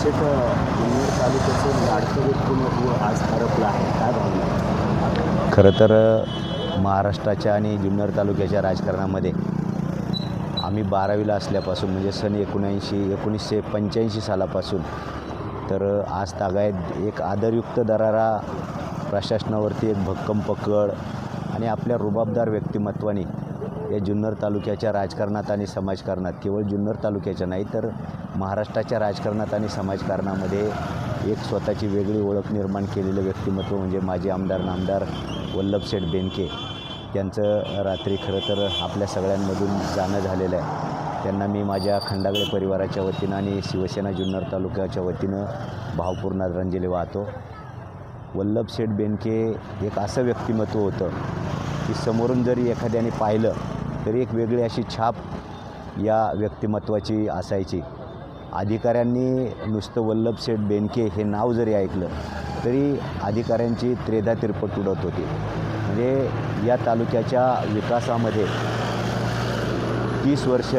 असं लाडकं व्यक्तिमत्व आज हरपलं आहे? काय भावना खरं तर महाराष्ट्राच्या आणि जुन्नर तालुक्याच्या राजकारणामध्ये आम्ही बारावीला असल्यापासून म्हणजे सन एकोणऐंशी एकोणीसशे पंच्याऐंशी सालापासून तर आज तागायत एक आदरयुक्त दरारा प्रशासनावरती एक भक्कम पकड आणि आपल्या रुबाबदार व्यक्तिमत्वाने या जुन्नर तालुक्याच्या राजकारणात आणि समाजकारणात. केवळ जुन्नर तालुक्याच्या नाही तर महाराष्ट्राच्या राजकारणात आणि समाजकारणामध्ये एक स्वतःची वेगळी ओळख निर्माण केलेलं व्यक्तिमत्व म्हणजे माजी आमदार नामदार वल्लभशेठ बेनके त्यांचं रात्री खरं तर आपल्या सगळ्यांमधून जाणं झालेलं आहे. त्यांना मी माझ्या खंडागळे परिवाराच्या वतीनं आणि शिवसेना जुन्नर तालुक्याच्या वतीनं भावपूर्ण आदरांजली वाहतो. वल्लभसेठ बेनके एक असं व्यक्तिमत्व होतं की समोरून जरी एखाद्याने पाहिलं तरी एक वेगळी अशी छाप या व्यक्तिमत्वाची असायची. अधिकाऱ्यांनी नुसतं वल्लभसेठ बेनके हे नाव जरी ऐकलं तरी अधिकाऱ्यांची त्रेधा तिरपट उडत होती. म्हणजे या तालुक्याच्या विकासामध्ये तीस वर्ष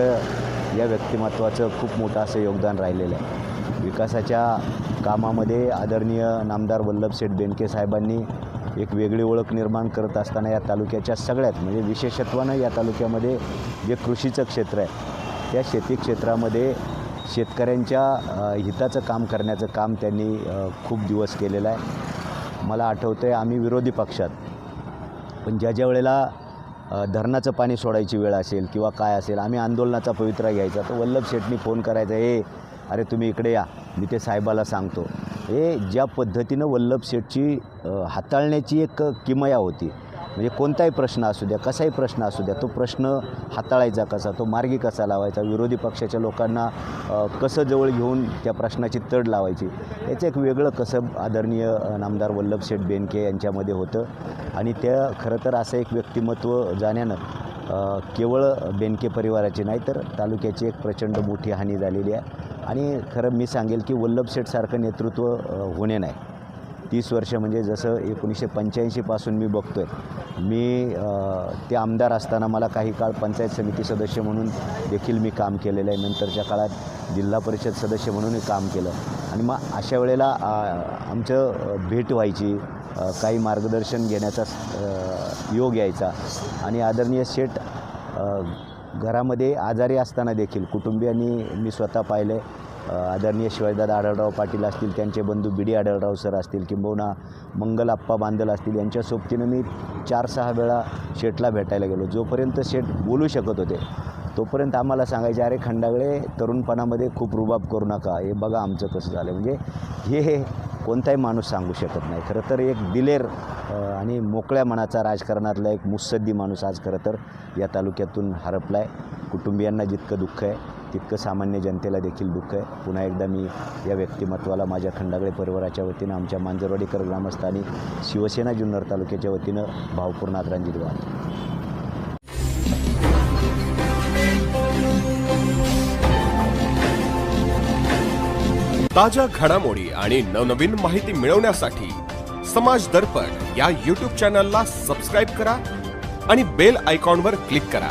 या व्यक्तिमत्वाचं खूप मोठं असं योगदान राहिलेलं आहे. विकासाच्या कामामध्ये आदरणीय नामदार वल्लभसेठ बेनके साहेबांनी एक वेगळी ओळख निर्माण करत असताना या तालुक्याच्या सगळ्यात म्हणजे विशेषत्वानं या तालुक्यामध्ये जे कृषीचं क्षेत्र आहे त्या शेती क्षेत्रामध्ये शेतकऱ्यांच्या हिताचं काम करण्याचं काम त्यांनी खूप दिवस केलेलं आहे. मला आठवतं आहे आम्ही विरोधी पक्षात पण ज्या ज्या वेळेला धरणाचं पाणी सोडायची वेळ असेल किंवा काय असेल आम्ही आंदोलनाचा पवित्रा घ्यायचा तर वल्लभ शेठनी फोन करायचा हे अरे तुम्ही इकडे या मी ते साहेबाला सांगतो. हे ज्या पद्धतीनं वल्लभ शेठची हाताळण्याची एक किमया होती. म्हणजे कोणताही प्रश्न असू द्या कसाही प्रश्न असू द्या तो प्रश्न हाताळायचा कसा तो मार्गी कसा लावायचा विरोधी पक्षाच्या लोकांना कसं जवळ घेऊन त्या प्रश्नाची तड लावायची याचं एक वेगळं कसं आदरणीय नामदार वल्लभ शेठ बेनके यांच्यामध्ये होतं. आणि त्या खरं तर असं एक व्यक्तिमत्व जाण्यानं केवळ बेनके परिवाराची नाही तर तालुक्याची एक प्रचंड मोठी हानी झालेली आहे. आणि खरं मी सांगेल की वल्लभ शेठसारखं नेतृत्व होणे नाही. तीस वर्ष म्हणजे जसं एकोणीसशे पंच्याऐंशीपासून मी बघतो आहे मी ते आमदार असताना मला काही काळ पंचायत समिती सदस्य म्हणून देखील मी काम केलेलं आहे. नंतरच्या काळात जिल्हा परिषद सदस्य म्हणूनही काम केलं. आणि मग अशा वेळेला आमचं भेट व्हायची काही मार्गदर्शन घेण्याचा योग यायचा. आणि आदरणीय शेठ घरामध्ये आजारी असताना देखील कुटुंबियांनी मी स्वतः पाहिलं आहे आदरणीय शिवाजीदादा आढळराव पाटील असतील त्यांचे बंधू बी डी आढळराव सर असतील किंबहुना मंगल आप्पा बांदल असतील यांच्या सोबतीनं मी चार सहा वेळा शेठला भेटायला गेलो. जोपर्यंत शेठ बोलू शकत होते तोपर्यंत आम्हाला सांगायचे अरे खंडागळे तरुणपणामध्ये खूप रुबाब करू नका. हे बघा आमचं कसं झालं. म्हणजे हे कोणताही माणूस सांगू शकत नाही. खरं तर एक दिलेर आणि मोकळ्या मनाचा राजकारणातला एक मुत्सद्दी माणूस आज खरं तर या तालुक्यातून हरपला आहे कुटुंबियांना जितकं दुःख आहे तितकं सामान्य जनतेला देखील दुःख आहे. पुन्हा एकदा मी या व्यक्तिमत्वाला माझ्या खंडागळे परिवाराच्या वतीनं आमच्या मांजरवाडीकर ग्रामस्थानी शिवसेना जुन्नर तालुक्याच्या वतीनं भावपूर्ण आदरांजली वाहतो ताज्या घडामोडी आणि नवनवीन माहिती मिळवण्यासाठी समाज दर्पण या यूट्यूब चॅनलला सबस्क्राईब करा आणि बेल आयकॉनवर क्लिक करा.